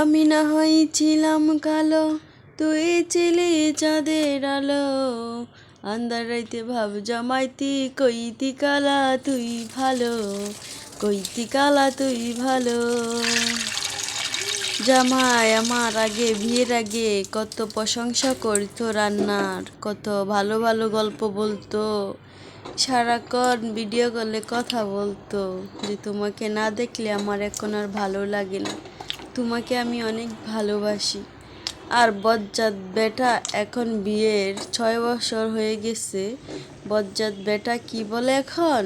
আমি না হয়েছিলাম কালো, তুই ছিলি চাঁদের আলো। আন্দার রাইতে ভাব জমাইতি, কইতি কালা তুই ভালো, কইতি কালা তুই ভালো। জামাই, আমার আগে, বিয়ের আগে কত প্রশংসা করতো রান্নার, কত ভালো ভালো গল্প বলতো। সারাক্ষণ ভিডিও কলে কথা বলতো, যে তোমাকে না দেখলে আমার এখন আর ভালো লাগে না। তোমাকে আমি অনেক ভালোবাসি। আর বজ্জাত বেটা এখন বিয়ের ছয় বছর হয়ে গেছে। বজ্জাত বেটা কি বলে এখন?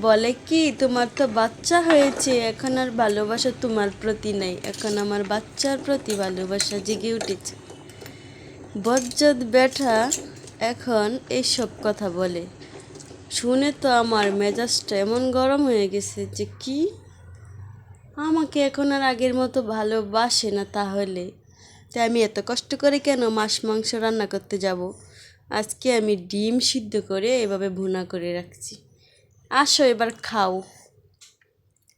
বলে কি, তোমার তো বাচ্চা হয়েছে, এখন আর ভালোবাসা তোমার প্রতি নাই, এখন আমার বাচ্চার প্রতি ভালোবাসা জেগে উঠেছে। বজ্জাত বেটা এখন এইসব কথা বলে। শুনে তো আমার মেজাজটা এমন গরম হয়ে গেছে যে কি আমাকে এখন আর আগের মতো ভালোবাসে না তাহলে। তাই আমি এত কষ্ট করে কেন মাছ, মাংস রান্না করতে যাব? আজকে আমি ডিম সিদ্ধ করে এভাবে ভুনা করে রাখছি। আসো এবার খাও।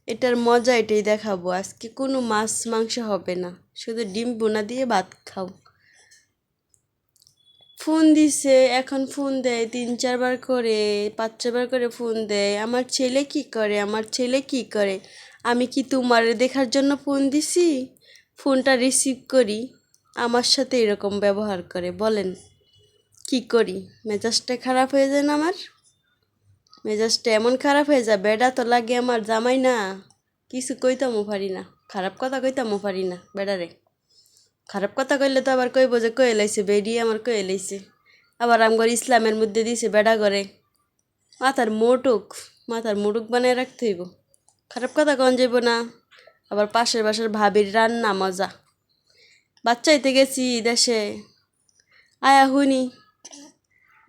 এটার মজা এটাই দেখাবো। আজকে কোনো মাছ, মাংস হবে না। শুধু ডিম বোনা দিয়ে ভাত খাও। ফোন দিছে, এখন ফোন দেয়। তিন, চারবার করে, পাঁচ ছবার করে ফোন দেয়। আমার ছেলে কি করে? আমার ছেলে কি করে? আমি কি তোমার দেখার জন্য ফোন দিছি? ফোনটা রিসিভ করি। আমার সাথে এরকম ব্যবহার করে, বলেন। কি করি? মেজাজটা খারাপ হয়ে যায় না আমার? মেজাজটা এমন খারাপ হয়ে যায়, বেডা তো লাগে আমার জামাই না। কিছু কইতামও পারি না। খারাপ কথা কইতামও পারি না, বেডারে। খারাপ কথা কইলে তো আবার কইব যে কয়ে লাইছে বেরিয়ে আমার কয়ে লাইছে। আবার আমগর ইসলামের মধ্যে দিছে বেডা করে মাথার মোটুক মাথার মোটুক বানায় রাখতে হইব। খারাপ কথা কন যাইব না। আবার পাশের বাসার ভাবির রান্না মজা। বাচ্চাইতে গেছি দেশে। আয়া হুনি।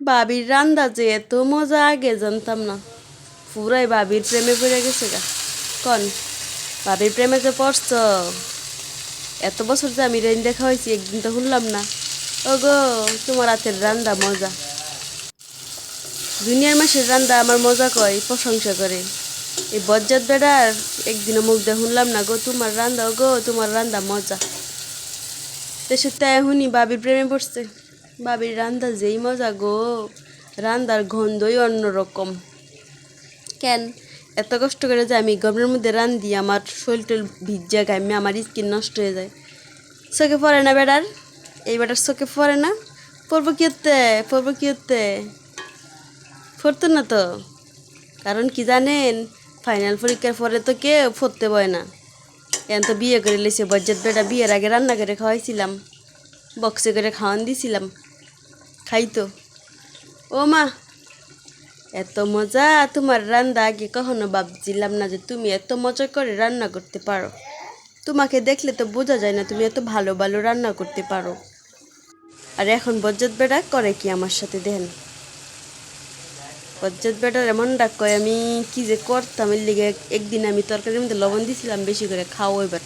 ভাবির রান্দা যে এত মজা আগে জানতাম না। পুরাই ভাবির প্রেমে পড়ে গেছে গা। কন? ভাবির প্রেমে যে পড়ছ। এত বছর যে আমি রেন দেখা হয়েছি, একদিন তো শুনলাম না। ও গো তোমার হাতের রান্দা মজা। দুনিয়ার মাসের রান্দা আমার মজা কয়, প্রশংসা করে। এই বজ্জাত বেড়ার একদিনও মুখ দিয়ে শুনলাম না গো, তোমার রান্দা ও গো, তোমার রান্দা মজা। দেশের তাই শুনি, বাবির প্রেমে পড়ছে। বাবির রান্দা যেই মজা গো, রান্দার গন্ধই অন্যরকম। কেন? এত কষ্ট করে যে আমি গরমের মধ্যে রান্ধি আমার শরীর টল ভিজা গামে আমার স্কিন নষ্ট হয়ে যায়। চোখে পড়ে না বেড়ার? এই বেটার চোখে পড়ে না? পড়ব কি হতে পড়ব কি হতে পড়তো না তো? কারণ কি জানেন? ফাইনাল পরীক্ষার পরে তো কে পড়তে বয় না। এখন তো বিয়ে করে লেছে, বজ্জাত বেটা বিয়ের আগে রান্না করে খাওয়াইছিলাম। বক্সে করে খাওয়ান দিছিলাম। খাইতো ও মা, এত মজা, তোমার রান্না আগে কখনো ভাবছিলাম না যে তুমি এত মজা করে রান্না করতে পারো। তোমাকে দেখলে তো বোঝা যায় না তুমি এত ভালো ভালো রান্না করতে পারো। আর এখন বজ্জাত বেটা করে কি আমার সাথে, দেখেন। বজ্জাত বেটার এমন ডাক কয়, আমি কি যে করতাম, এর লিগে একদিন আমি তরকারির মধ্যে লবণ দিছিলাম, বেশি করে খাও এবার।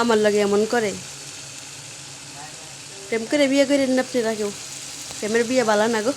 আমার লাগে এমন করে। প্রেম করে বিয়ে করেন না আপনারা কেউ? প্রেমের বিয়ে বালা না গো।